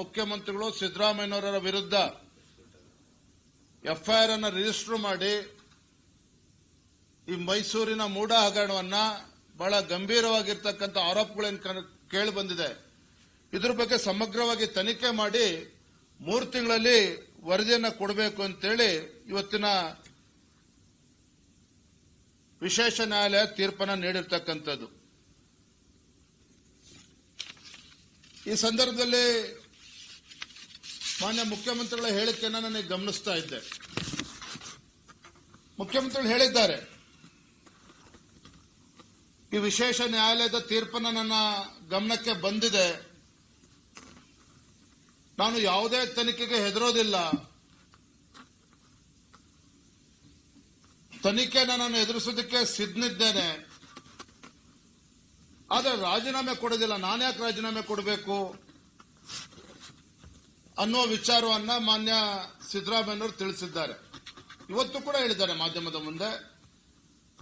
ಮುಖ್ಯಮಂತ್ರಿಗಳು ಸಿದ್ದರಾಮಯ್ಯನವರ ವಿರುದ್ಧ ಎಫ್ಐಆರ್ ಅನ್ನು ರಿಜಿಸ್ಟರ್ ಮಾಡಿ ಈ ಮೈಸೂರಿನ ಮೂಡ ಹಗರಣವನ್ನ ಬಹಳ ಗಂಭೀರವಾಗಿರ್ತಕ್ಕಂಥ ಆರೋಪಗಳೇನು ಕೇಳಿ ಬಂದಿದೆ. ಇದ್ರ ಬಗ್ಗೆ ಸಮಗ್ರವಾಗಿ ತನಿಖೆ ಮಾಡಿ ಮೂರು ತಿಂಗಳಲ್ಲಿ ವರದಿಯನ್ನು ಕೊಡಬೇಕು ಅಂತೇಳಿ ಇವತ್ತಿನ ವಿಶೇಷ ನ್ಯಾಯಾಲಯ ತೀರ್ಪನ್ನ ನೀಡಿರ್ತಕ್ಕಂಥದ್ದು. ಈ ಸಂದರ್ಭದಲ್ಲಿ ಮಾನ್ಯ ಮುಖ್ಯಮಂತ್ರಿಗಳ ಹೇಳಿಕೆಯನ್ನು ನನಗೆ ಗಮನಿಸ್ತಾ ಇದ್ದೆ. ಮುಖ್ಯಮಂತ್ರಿಗಳು ಹೇಳಿದ್ದಾರೆ. ಈ ವಿಶೇಷ ನ್ಯಾಯಾಲಯದ ತೀರ್ಪನ್ನು ನನ್ನ ಗಮನಕ್ಕೆ ಬಂದಿದೆ. ನಾನು ಯಾವುದೇ ತನಿಖೆಗೆ ಹೆದರೋದಿಲ್ಲ. ತನಿಖೆನ ನಾನು ಎದುರಿಸೋದಕ್ಕೆ ಸಿದ್ಧನಿದ್ದೇನೆ. ಆದರೆ ರಾಜೀನಾಮೆ ಕೊಡೋದಿಲ್ಲ. ನಾನ್ಯಾಕೆ ರಾಜೀನಾಮೆ ಕೊಡಬೇಕು? ಅನ್ನೋ ವಿಚಾರವನ್ನ ಮಾನ್ಯ ಸಿದ್ದರಾಮಯ್ಯನವರು ತಿಳಿಸಿದ್ದಾರೆ. ಇವತ್ತು ಕೂಡ ಹೇಳಿದ್ದಾರೆ ಮಾಧ್ಯಮದ ಮುಂದೆ.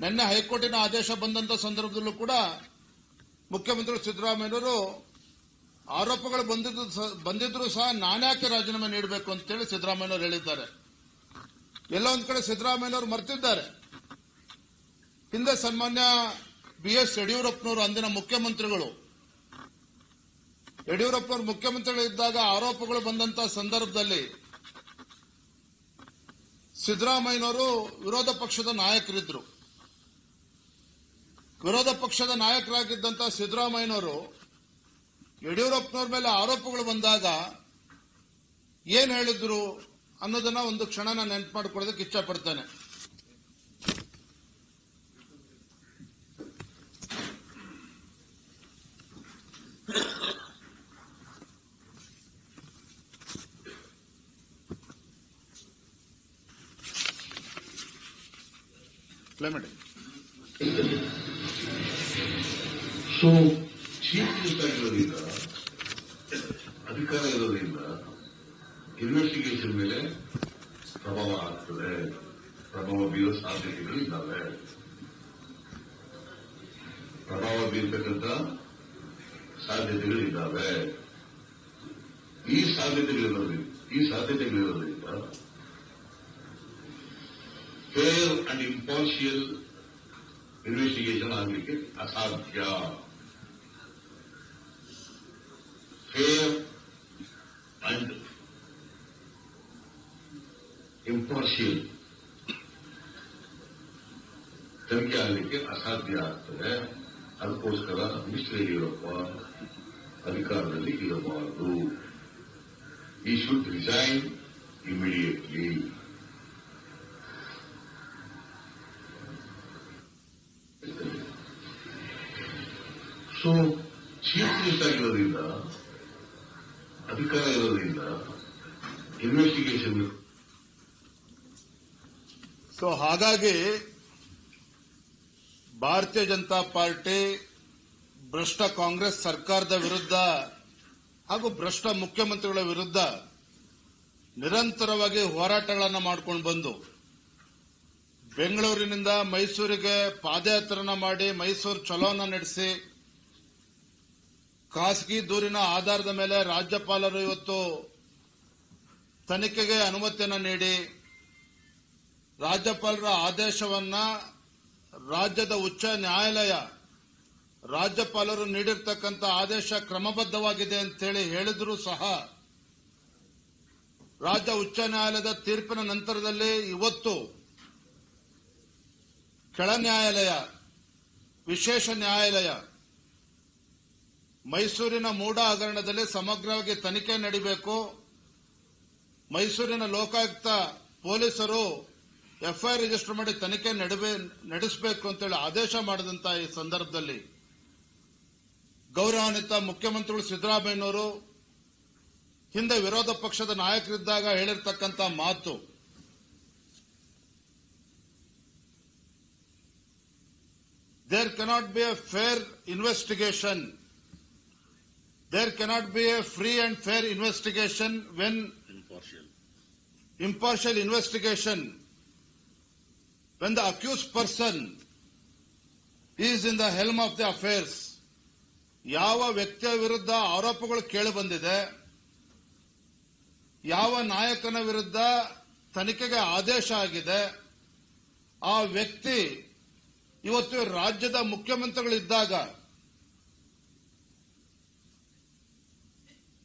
ನಿನ್ನೆ ಹೈಕೋರ್ಟಿನ ಆದೇಶ ಬಂದಂತ ಸಂದರ್ಭದಲ್ಲೂ ಕೂಡ ಮುಖ್ಯಮಂತ್ರಿ ಸಿದ್ದರಾಮಯ್ಯನವರು ಆರೋಪಗಳು ಬಂದಿದ್ರು ಸಹ ನಾನ್ಯಾಕೆ ರಾಜೀನಾಮೆ ನೀಡಬೇಕು ಅಂತೇಳಿ ಸಿದ್ದರಾಮಯ್ಯನವರು ಹೇಳಿದ್ದಾರೆ. ಎಲ್ಲ ಒಂದ್ ಕಡೆ ಸಿದ್ದರಾಮಯ್ಯನವರು ಮರ್ತಿದ್ದಾರೆ. ಹಿಂದೆ ಸನ್ಮಾನ್ಯ ಬಿ ಎಸ್ ಯಡಿಯೂರಪ್ಪನವರು ಅಂದಿನ ಮುಖ್ಯಮಂತ್ರಿಗಳು ಯಡಿಯೂರಪ್ಪನವರು ಮುಖ್ಯಮಂತ್ರಿಗಳಿದ್ದಾಗ ಆರೋಪಗಳು ಬಂದಂತ ಸಂದರ್ಭದಲ್ಲಿ ಸಿದ್ದರಾಮಯ್ಯನವರು ವಿರೋಧ ಪಕ್ಷದ ನಾಯಕರಿದ್ದರು ವಿರೋಧ ಪಕ್ಷದ ನಾಯಕರಾಗಿದ್ದಂತಹ ಸಿದ್ದರಾಮಯ್ಯನವರು ಯಡಿಯೂರಪ್ಪನವರ ಮೇಲೆ ಆರೋಪಗಳು ಬಂದಾಗ ಏನ್ ಹೇಳಿದ್ರು ಅನ್ನೋದನ್ನ ಒಂದು ಕ್ಷಣ ನಾನು ನೆನಪು ಮಾಡ್ಕೊಳ್ಳೋದಕ್ಕೆ ಇಚ್ಛೆ ಮಾಡಿ ಸೊ ಚೀಫ್ ಮಿನಿಸ್ಟರ್ ಆಗಿರೋದ್ರಿಂದ ಅಧಿಕಾರ ಇರೋದ್ರಿಂದ ಇನ್ವೆಸ್ಟಿಗೇಷನ್ ಮೇಲೆ ಪ್ರಭಾವ ಆಗ್ತದೆ. ಪ್ರಭಾವ ಬೀರೋ ಸಾಧ್ಯತೆಗಳು ಇದ್ದಾವೆ. ಪ್ರಭಾವ ಬೀರ್ತಕ್ಕಂಥ ಸಾಧ್ಯತೆಗಳು ಇದ್ದಾವೆ. ಈ ಸಾಧ್ಯತೆಗಳಿರೋದ್ರಿಂದ ಈ ಸಾಧ್ಯತೆಗಳಿರೋದ್ರಿಂದ ಫೇರ್ ಅಂಡ್ ಇಂಪಾರ್ಷಿಯಲ್ ಇನ್ವೆಸ್ಟಿಗೇಷನ್ ಆಗಲಿಕ್ಕೆ ಅಸಾಧ್ಯ ಫೇರ್ ಅಂಡ್ ಇಂಪಾರ್ಷಿಯಲ್ ತನಿಖೆ ಆಗಲಿಕ್ಕೆ ಅಸಾಧ್ಯ ಆಗ್ತದೆ ಅದಕ್ಕೋಸ್ಕರ ಮಿಸ್ಟರ್ ಯಡಿಯೂರಪ್ಪ ಅಧಿಕಾರದಲ್ಲಿ ಇರಬಾರದು ಈ should resign immediately so chief ಆಗಿರೋದ್ರಿಂದ ಅಧಿಕಾರ ಇರೋದ್ರಿಂದ ಇನ್ವೆಸ್ಟಿಗೇಷನ್ ಸೊ ಹಾಗಾಗಿ ಭಾರತೀಯ ಜನತಾ ಪಾರ್ಟಿ ಭ್ರಷ್ಟ ಕಾಂಗ್ರೆಸ್ ಸರ್ಕಾರದ ವಿರುದ್ಧ ಹಾಗೂ ಭ್ರಷ್ಟ ಮುಖ್ಯಮಂತ್ರಿಗಳ ವಿರುದ್ಧ ನಿರಂತರವಾಗಿ ಹೋರಾಟಗಳನ್ನು ಮಾಡಿಕೊಂಡು ಬಂದು, ಬೆಂಗಳೂರಿನಿಂದ ಮೈಸೂರಿಗೆ ಪಾದಯಾತ್ರನ ಮಾಡಿ ಮೈಸೂರು ಚಲೋನ ನಡೆಸಿ ಖಾಸಗಿ ದೂರಿನ ಆಧಾರದ ಮೇಲೆ ರಾಜ್ಯಪಾಲರು ಇವತ್ತು ತನಿಖೆಗೆ ಅನುಮತಿಯನ್ನು ನೀಡಿ ರಾಜ್ಯಪಾಲರ ಆದೇಶವನ್ನ ರಾಜ್ಯದ ಉಚ್ಚ ನ್ಯಾಯಾಲಯ ರಾಜ್ಯಪಾಲರು ನೀಡಿರ್ತಕ್ಕಂಥ ಆದೇಶ ಕ್ರಮಬದ್ಧವಾಗಿದೆ ಅಂತೇಳಿ ಹೇಳಿದರೂ ಸಹ ರಾಜ್ಯ ಉಚ್ಚ ನ್ಯಾಯಾಲಯದ ತೀರ್ಪಿನ ನಂತರದಲ್ಲಿ ಇವತ್ತು ಕೆಳ ನ್ಯಾಯಾಲಯ, ವಿಶೇಷ ನ್ಯಾಯಾಲಯ ಮೈಸೂರಿನ ಮೂಡ ಹಗರಣದಲ್ಲಿ ಸಮಗ್ರವಾಗಿ ತನಿಖೆ ನಡೀಬೇಕು. ಮೈಸೂರಿನ ಲೋಕಾಯುಕ್ತ ಪೊಲೀಸರು ಎಫ್ಐಆರ್ ರಿಜಿಸ್ಟರ್ ಮಾಡಿ ತನಿಖೆ ನಡೆಸಬೇಕು ಅಂತೇಳಿ ಆದೇಶ ಮಾಡಿದಂತ ಈ ಸಂದರ್ಭದಲ್ಲಿ ಗೌರವಾನ್ವಿತ ಮುಖ್ಯಮಂತ್ರಿಗಳು ಸಿದ್ದರಾಮಯ್ಯನವರು ಹಿಂದೆ ವಿರೋಧ ಪಕ್ಷದ ನಾಯಕರಿದ್ದಾಗ ಹೇಳಿರ್ತಕ್ಕಂಥ ಮಾತು. There cannot be a fair investigation there cannot be a free and fair investigation when impartial impartial investigation when the accused person is in the helm of the affairs ಯಾವ ವ್ಯಕ್ತಿಯ ವಿರುದ್ಧ ಆರೋಪಗಳು ಕೇಳಿ ಬಂದಿದೆ ಯಾವ ನಾಯಕನ ವಿರುದ್ಧ ತನಿಖೆಗೆ ಆದೇಶ ಆಗಿದೆ ಆ ವ್ಯಕ್ತಿ ಇವತ್ತು ರಾಜ್ಯದ ಮುಖ್ಯಮಂತ್ರಿಗಳಿದ್ದಾಗ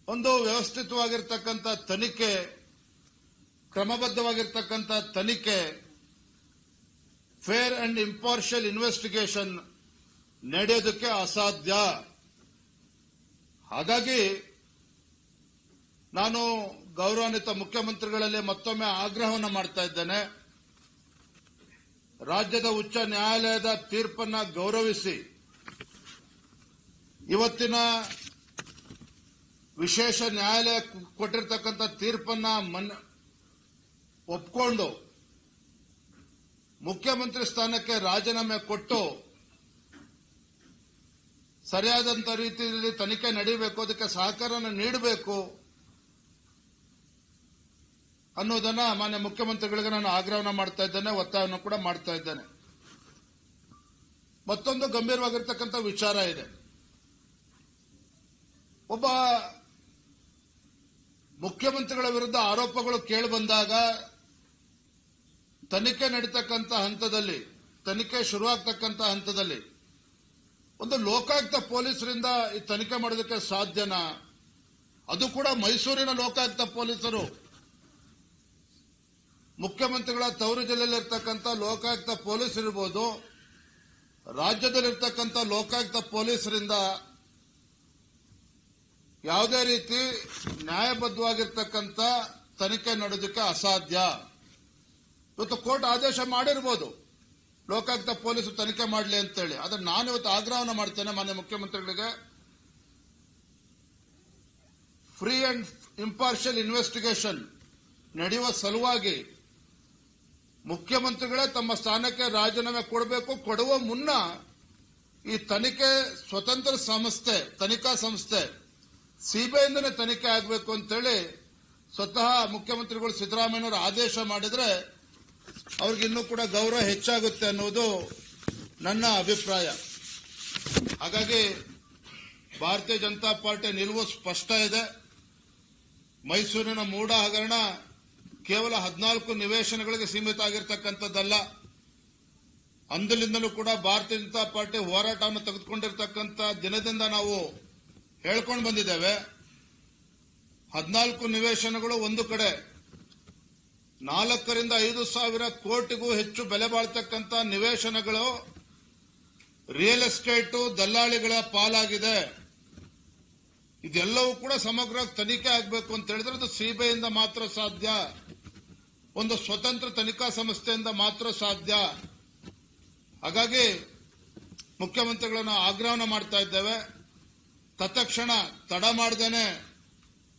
ಒಂದು ವ್ಯವಸ್ಥಿತವಾಗಿರ್ತಕ್ಕಂಥ ತನಿಖೆ, ಕ್ರಮಬದ್ಧವಾಗಿರ್ತಕ್ಕಂಥ ತನಿಖೆ ಫೇರ್ ಅಂಡ್ ಇಂಪಾರ್ಷಿಯಲ್ ಇನ್ವೆಸ್ಟಿಗೇಷನ್ ನಡೆಯೋದಕ್ಕೆ ಅಸಾಧ್ಯ. ಹಾಗಾಗಿ ನಾನು ಗೌರವಾನ್ವಿತ ಮುಖ್ಯಮಂತ್ರಿಗಳಲ್ಲಿ ಮತ್ತೊಮ್ಮೆ ಆಗ್ರಹವನ್ನು ಮಾಡ್ತಾ ಇದ್ದೇನೆ. ರಾಜ್ಯದ ಉಚ್ಚ ನ್ಯಾಯಾಲಯದ ತೀರ್ಪನ್ನ ಗೌರವಿಸಿ ಇವತ್ತಿನ ವಿಶೇಷ ನ್ಯಾಯಾಲಯ ಕೊಟ್ಟಿರ್ತಕ್ಕಂಥ ತೀರ್ಪನ್ನ ಮನ್, ಒಪ್ಕೊಂಡು ಮುಖ್ಯಮಂತ್ರಿ ಸ್ಥಾನಕ್ಕೆ ರಾಜೀನಾಮೆ ಕೊಟ್ಟು ಸರಿಯಾದಂತ ರೀತಿಯಲ್ಲಿ ತನಿಖೆ ನಡೀಬೇಕು, ಅದಕ್ಕೆ ಸಹಕಾರನ ನೀಡಬೇಕು ಅನ್ನೋದನ್ನ ಮಾನ್ಯ ಮುಖ್ಯಮಂತ್ರಿಗಳಿಗೆ ನಾನು ಆಗ್ರಹವನ್ನು ಮಾಡ್ತಾ ಇದ್ದೇನೆ, ಒತ್ತಾಯವನ್ನು ಕೂಡ ಮಾಡ್ತಾ ಇದ್ದೇನೆ. ಮತ್ತೊಂದು ಗಂಭೀರವಾಗಿರ್ತಕ್ಕಂಥ ವಿಚಾರ ಇದೆ. ಒಬ್ಬ ಮುಖ್ಯಮಂತ್ರಿಗಳ ವಿರುದ್ಧ ಆರೋಪಗಳು ಕೇಳಿ ಬಂದಾಗ ತನಿಖೆ ನಡೀತಕ್ಕಂಥ ಹಂತದಲ್ಲಿ, ತನಿಖೆ ಶುರುವಾಗ್ತಕ್ಕಂಥ ಹಂತದಲ್ಲಿ ಒಂದು ಲೋಕಾಯುಕ್ತ ಪೊಲೀಸರಿಂದ ಈ ತನಿಖೆ ಮಾಡೋದಕ್ಕೆ ಸಾಧ್ಯನಾ? ಅದು ಕೂಡ ಮೈಸೂರಿನ ಲೋಕಾಯುಕ್ತ ಪೊಲೀಸರು. ಮುಖ್ಯಮಂತ್ರಿಗಳ ತವರು ಜಿಲ್ಲೆಯಲ್ಲಿರ್ತಕ್ಕಂಥ ಲೋಕಾಯುಕ್ತ ಪೊಲೀಸ್ ಇರ್ಬೋದು ರಾಜ್ಯದಲ್ಲಿರ್ತಕ್ಕಂಥ ಲೋಕಾಯುಕ್ತ ಪೊಲೀಸರಿಂದ ಯಾವುದೇ ರೀತಿ ನ್ಯಾಯಬದ್ಧವಾಗಿರ್ತಕ್ಕಂಥ ತನಿಖೆ ನಡೆದಕ್ಕೆ ಅಸಾಧ್ಯ. ಇವತ್ತು ಕೋರ್ಟ್ ಆದೇಶ ಮಾಡಿರ್ಬೋದು. ಲೋಕಾಯುಕ್ತ ಪೊಲೀಸರು ತನಿಖೆ ಮಾಡಲಿ ಅಂತೇಳಿ. ಆದ್ರೆ ನಾನು ಇವತ್ತು ಆಗ್ರಹವನ್ನು ಮಾಡ್ತೇನೆ ಮಾನ್ಯ ಮುಖ್ಯಮಂತ್ರಿಗಳಿಗೆ. ಫ್ರೀ ಅಂಡ್ ಇಂಪಾರ್ಷಿಯಲ್ ಇನ್ವೆಸ್ಟಿಗೇಷನ್ ನಡೆಯುವ ಸಲುವಾಗಿ ಮುಖ್ಯಮಂತ್ರಿಗಳೇ ತಮ್ಮ ಸ್ಥಾನಕ್ಕೆ ರಾಜೀನಾಮೆ ಕೊಡಬೇಕು. ಕೊಡುವ ಮುನ್ನ ಈ ತನಿಖೆ ಸ್ವತಂತ್ರ ಸಂಸ್ಥೆ, ತನಿಖಾ ಸಂಸ್ಥೆ ಸಿಬಿಐಯಿಂದನೇ ತನಿಖೆ ಆಗಬೇಕು ಅಂತೇಳಿ ಸ್ವತಃ ಮುಖ್ಯಮಂತ್ರಿಗಳು ಸಿದ್ದರಾಮಯ್ಯನವರು ಆದೇಶ ಮಾಡಿದ್ರೆ ಅವ್ರಿಗೆ ಇನ್ನೂ ಕೂಡ ಗೌರವ ಹೆಚ್ಚಾಗುತ್ತೆ ಅನ್ನೋದು ನನ್ನ ಅಭಿಪ್ರಾಯ. ಹಾಗಾಗಿ ಭಾರತೀಯ ಜನತಾ ಪಾರ್ಟಿ ನಿಲುವು ಸ್ಪಷ್ಟ ಇದೆ. ಮೈಸೂರಿನ ಮೂಡ ಹಗರಣ ಕೇವಲ ಹದಿನಾಲ್ಕು ನಿವೇಶನಗಳಿಗೆ ಸೀಮಿತ ಆಗಿರ್ತಕ್ಕಂಥದ್ದಲ್ಲ. ಅಂದಲಿಂದಲೂ ಕೂಡ ಭಾರತೀಯ ಜನತಾ ಪಾರ್ಟಿ ಹೋರಾಟವನ್ನು ತೆಗೆದುಕೊಂಡಿರ್ತಕ್ಕಂಥ ದಿನದಿಂದ ನಾವು ಹೇಳ್ಕೊಂಡು ಬಂದಿದ್ದೇವೆ. ಹದಿನಾಲ್ಕು ನಿವೇಶನಗಳು ಒಂದು ಕಡೆ. ನಾಲ್ಕರಿಂದ ಐದು ಸಾವಿರ ಕೋಟಿಗೂ ಹೆಚ್ಚು ಬೆಲೆ ಬಾಳ್ತಕ್ಕಂಥ ನಿವೇಶನಗಳು ರಿಯಲ್ ಎಸ್ಟೇಟು ದಲ್ಲಾಳಿಗಳ ಪಾಲಾಗಿದೆ. ಇದೆಲ್ಲವೂ ಕೂಡ ಸಮಗ್ರ ತನಿಖೆ ಆಗಬೇಕು ಅಂತ ಹೇಳಿದ್ರೆ ಅದು ಸಿಬಿಐಯಿಂದ ಮಾತ್ರ ಸಾಧ್ಯ. ಒಂದು ಸ್ವತಂತ್ರ ತನಿಖಾ ಸಂಸ್ಥೆಯಿಂದ ಮಾತ್ರ ಸಾಧ್ಯ. ಹಾಗಾಗಿ ಮುಖ್ಯಮಂತ್ರಿಗಳನ್ನು ಆಗ್ರಹನ ಮಾಡ್ತಾ ಇದ್ದೇವೆ. ತತ್ಕ್ಷಣ ತಡ ಮಾಡ್ದೇನೆ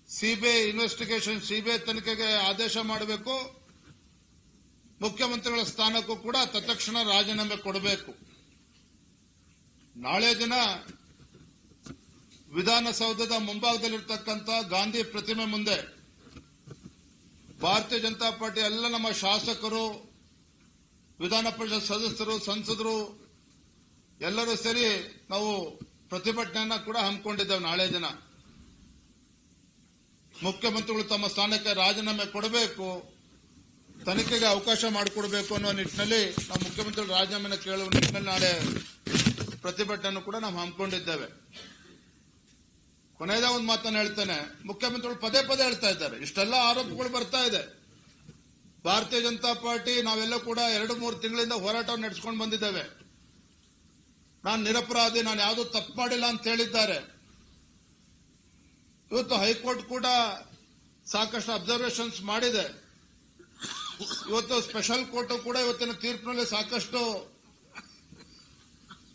ಸಿಬಿಐ ಇನ್ವೆಸ್ಟಿಗೇಷನ್ ಸಿಬಿಐ ತನಿಖೆಗೆ ಆದೇಶ ಮಾಡಬೇಕು. ಮುಖ್ಯಮಂತ್ರಿಗಳ ಸ್ಥಾನಕ್ಕೂ ಕೂಡ ತತ್ಕ್ಷಣ ರಾಜೀನಾಮೆ ಕೊಡಬೇಕು. ನಾಳೆ ದಿನ ವಿಧಾನಸೌಧದ ಮುಂಭಾಗದಲ್ಲಿರ್ತಕ್ಕಂಥ ಗಾಂಧಿ ಪ್ರತಿಮೆ ಮುಂದೆ ಭಾರತೀಯ ಜನತಾ ಪಾರ್ಟಿ ಎಲ್ಲ ನಮ್ಮ ಶಾಸಕರು, ವಿಧಾನ ಪರಿಷತ್ ಸದಸ್ಯರು, ಸಂಸದರು ಎಲ್ಲರೂ ಸೇರಿ ನಾವು ಪ್ರತಿಭಟನೆಯನ್ನ ಕೂಡ ಹಮ್ಮಿಕೊಂಡಿದ್ದೇವೆ ನಾಳೆ ದಿನ. ಮುಖ್ಯಮಂತ್ರಿಗಳು ತಮ್ಮ ಸ್ಥಾನಕ್ಕೆ ರಾಜೀನಾಮೆ ಕೊಡಬೇಕು, ತನಿಖೆಗೆ ಅವಕಾಶ ಮಾಡಿಕೊಡಬೇಕು ಅನ್ನೋ ನಿಟ್ಟಿನಲ್ಲಿ ನಾವು ಮುಖ್ಯಮಂತ್ರಿಗಳು ರಾಜೀನಾಮೆನ ಕೇಳುವ ನಿಟ್ಟಿನಲ್ಲಿ ನಾಳೆ ಪ್ರತಿಭಟನೆ ಕೂಡ ನಾವು ಹಮ್ಮಿಕೊಂಡಿದ್ದೇವೆ. ಕೊನೆಯದ ಒಂದು ಮಾತನ್ನು ಹೇಳ್ತೇನೆ. ಮುಖ್ಯಮಂತ್ರಿಗಳು ಪದೇ ಪದೇ ಹೇಳ್ತಾ ಇದ್ದಾರೆ. ಇಷ್ಟೆಲ್ಲ ಆರೋಪಗಳು ಬರ್ತಾ ಇದೆ. ಭಾರತೀಯ ಜನತಾ ಪಾರ್ಟಿ ನಾವೆಲ್ಲ ಕೂಡ ಎರಡು ಮೂರು ತಿಂಗಳಿಂದ ಹೋರಾಟ ನಡೆಸಿಕೊಂಡು ಬಂದಿದ್ದೇವೆ. ನಾನು ನಿರಪರಾಧಿ, ನಾನು ಯಾವುದೂ ತಪ್ಪು ಮಾಡಿಲ್ಲ ಅಂತ ಹೇಳಿದ್ದಾರೆ. ಇವತ್ತು ಹೈಕೋರ್ಟ್ ಕೂಡ ಸಾಕಷ್ಟು ಅಬ್ಸರ್ವೇಷನ್ಸ್ ಮಾಡಿದೆ. ಇವತ್ತು ಸ್ಪೆಷಲ್ ಕೋರ್ಟ್ ಕೂಡ ಇವತ್ತಿನ ತೀರ್ಪಿನಲ್ಲಿ ಸಾಕಷ್ಟು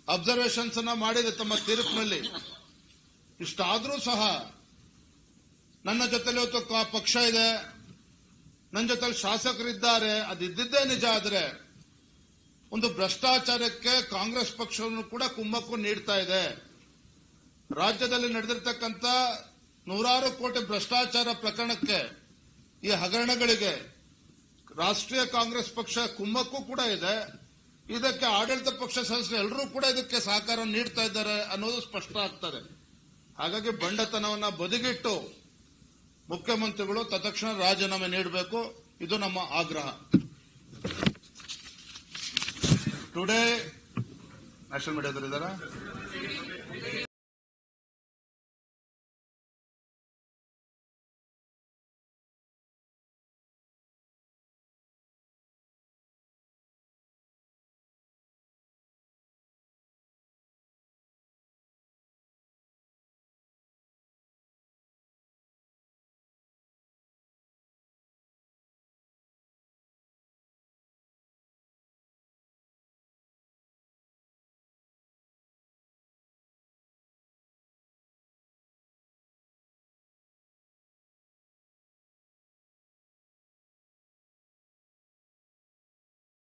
ಅಬ್ಸರ್ವೇಷನ್ಸ್ ಅನ್ನ ಮಾಡಿದೆ ತಮ್ಮ ತೀರ್ಪಿನಲ್ಲಿ. ಇಷ್ಟಾದರೂ ಸಹ ನನ್ನ ಜೊತೆಲಿ ಇವತ್ತು ಪಕ್ಷ ಇದೆ. ನನ್ನ ಜೊತೆಲಿ ಶಾಸಕರಿದ್ದಾರೆ. ಅದಿದ್ದೇ ನಿಜ ಆದ್ರೆ ಒಂದು ಭ್ರಷ್ಟಾಚಾರಕ್ಕೆ ಕಾಂಗ್ರೆಸ್ ಪಕ್ಷವನ್ನು ಕೂಡ ಕುಮ್ಮಕ್ಕು ನೀಡ್ತಾ ಇದೆ. ರಾಜ್ಯದಲ್ಲಿ ನಡೆದಿರ್ತಕ್ಕಂಥ ನೂರಾರು ಕೋಟಿ ಭ್ರಷ್ಟಾಚಾರ ಪ್ರಕರಣಕ್ಕೆ ಈ ಹಗರಣಗಳಿಗೆ ರಾಷ್ಟ್ರೀಯ ಕಾಂಗ್ರೆಸ್ ಪಕ್ಷ ಕುಮ್ಮಕ್ಕು ಕೂಡ ಇದೆ. ಇದಕ್ಕೆ ಆಡಳಿತ ಪಕ್ಷ ಸದಸ್ಯರು ಎಲ್ಲರೂ ಕೂಡ ಇದಕ್ಕೆ ಸಹಕಾರ ನೀಡ್ತಾ ಇದ್ದಾರೆ ಅನ್ನೋದು ಸ್ಪಷ್ಟ ಆಗ್ತದೆ. ಹಾಗಾಗಿ ಬಂಡತನವನ್ನ ಬದಿಗಿಟ್ಟು ಮುಖ್ಯಮಂತ್ರಿಗಳು ತತ್ಕ್ಷಣ ರಾಜೀನಾಮೆ ನೀಡಬೇಕು. ಇದು ನಮ್ಮ ಆಗ್ರಹ. Today national ಮೀಡಿಯಾದಲ್ಲಿದ್ದಾರಾ